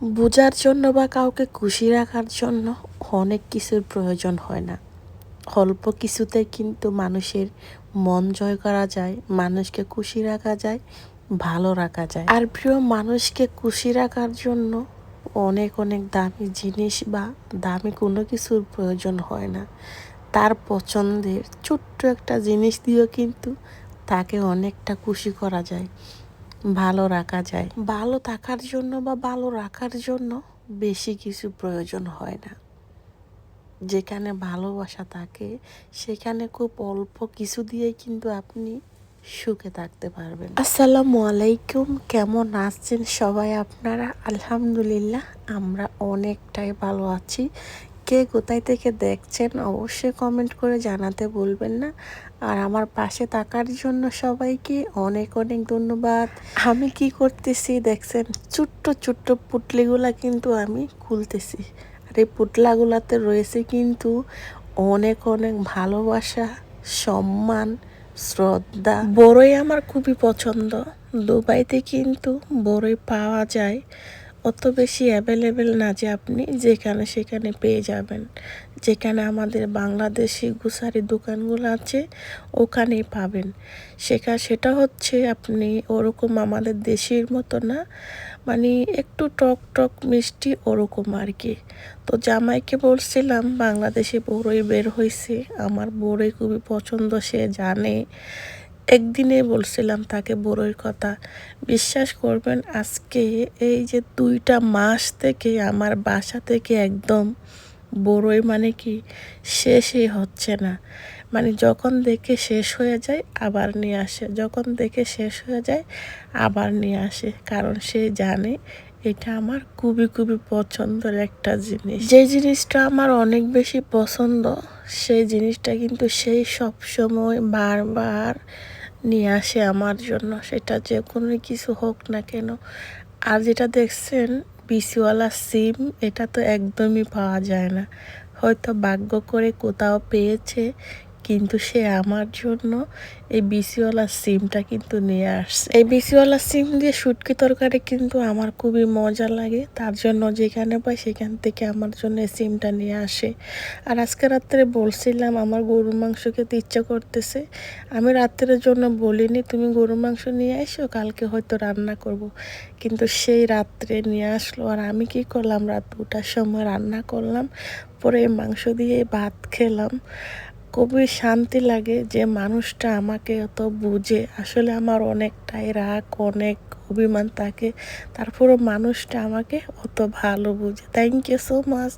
বোঝার জন্য বা কাউকে খুশি রাখার জন্য অনেক কিছুর প্রয়োজন হয় না। অল্প কিছুতে কিন্তু মানুষের মন জয় করা যায়, মানুষকে খুশি রাখা যায়, ভালো রাখা যায়। আর প্রিয়, মানুষকে খুশি রাখার জন্য অনেক অনেক দামি জিনিস বা দামি কোনো কিছুর প্রয়োজন হয় না। তার পছন্দের ছোট্ট একটা জিনিস দিয়েও কিন্তু তাকে অনেকটা খুশি করা যায়। ভালো রাখা যায়। ভালো থাকার জন্য বা ভালো রাখার জন্য বেশি কিছু প্রয়োজন হয় না। যেখানে ভালোবাসা থাকে, সেখানে খুব অল্প কিছু দিয়েই কিন্তু আপনি সুখে থাকতে পারবেন। আসসালামু আলাইকুম, কেমন আছেন সবাই আপনারা? আলহামদুলিল্লাহ, আমরা অনেকটাই ভালো আছি। কে কোথায় থেকে দেখছেন, অবশ্যই কমেন্ট করে জানাতে বলবেন না। আর আমার পাশে থাকার জন্য সবাইকে অনেক অনেক ধন্যবাদ। আমি কি করতেছি দেখছেন, ছোট্ট ছোট্ট পুটলিগুলা কিন্তু আমি খুলতেছি। আর এই পুটলাগুলাতে রয়েছে কিন্তু অনেক অনেক ভালোবাসা, সম্মান, শ্রদ্ধা। বড়ই আমার খুবই পছন্দ। দুবাইতে কিন্তু বড়ই পাওয়া যায়। অত বেশি অ্যাভেলেবেল না যে আপনি যেখানে সেখানে পেয়ে যাবেন। যেখানে আমাদের বাংলাদেশি গুসারি দোকানগুলো আছে, ওখানেই পাবেন। সেখানে সেটা হচ্ছে আপনি ওরকম আমাদের দেশের মতো না মানে একটু টক টক মিষ্টি ওরকম আর কি। তো জামাইকে বলছিলাম, বাংলাদেশে বড়ই বের হয়েছে আমার বড়ই খুবই পছন্দ, সে জানে। একদিনে বলছিলাম তাকে বড়ইর কথা, বিশ্বাস করবেন আজকে এই যে দুইটা মাস থেকে আমার বাসা থেকে একদম বড়ই মানে কি শেষই হচ্ছে না। মানে যখন দেখে শেষ হয়ে যায় আবার নিয়ে আসে, যখন দেখে শেষ হয়ে যায় আবার নিয়ে আসে, কারণ সে জানে এটা আমার খুবই খুবই পছন্দের একটা জিনিস। যে জিনিসটা আমার অনেক বেশি পছন্দ, সেই জিনিসটা কিন্তু সেই সব সময় বারবার নিয়ে আসে আমার জন্য। সেটা যে কোনো কিছু হোক না কেন। আর যেটা দেখছেন বিসিওয়ালা সিম, এটা তো একদমই পাওয়া যায় না। হয়তো ভাগ্য করে কোথাও পেয়েছে কিন্তু সে আমার জন্য এই বিসিওয়ালা সিমটা কিন্তু নিয়ে আসছে। এই বিসিওয়ালা সিম দিয়ে শুটকি তরকারি কিন্তু আমার খুবই মজা লাগে। তার জন্য যেখানে পাই সেখান থেকে আমার জন্য এই সিমটা নিয়ে আসে। আর আজকে রাত্রে বলছিলাম, আমার গরু মাংস খেতে ইচ্ছা করতেছে। আমি রাত্রের জন্য বলিনি, তুমি গরু মাংস নিয়ে এসো, কালকে হয়তো রান্না করব। কিন্তু সেই রাত্রে নিয়ে আসলো। আর আমি কি করলাম? রাত দুটার সময় রান্না করলাম, পরে মাংস দিয়ে ভাত খেলাম। খুবই শান্তি লাগে যে মানুষটা আমাকে এত বুঝে। আসলে আমার অনেকটাই রাগ, অনেক অভিমান থাকে। তারপরও মানুষটা আমাকে অত ভালো বুঝে। Thank you so much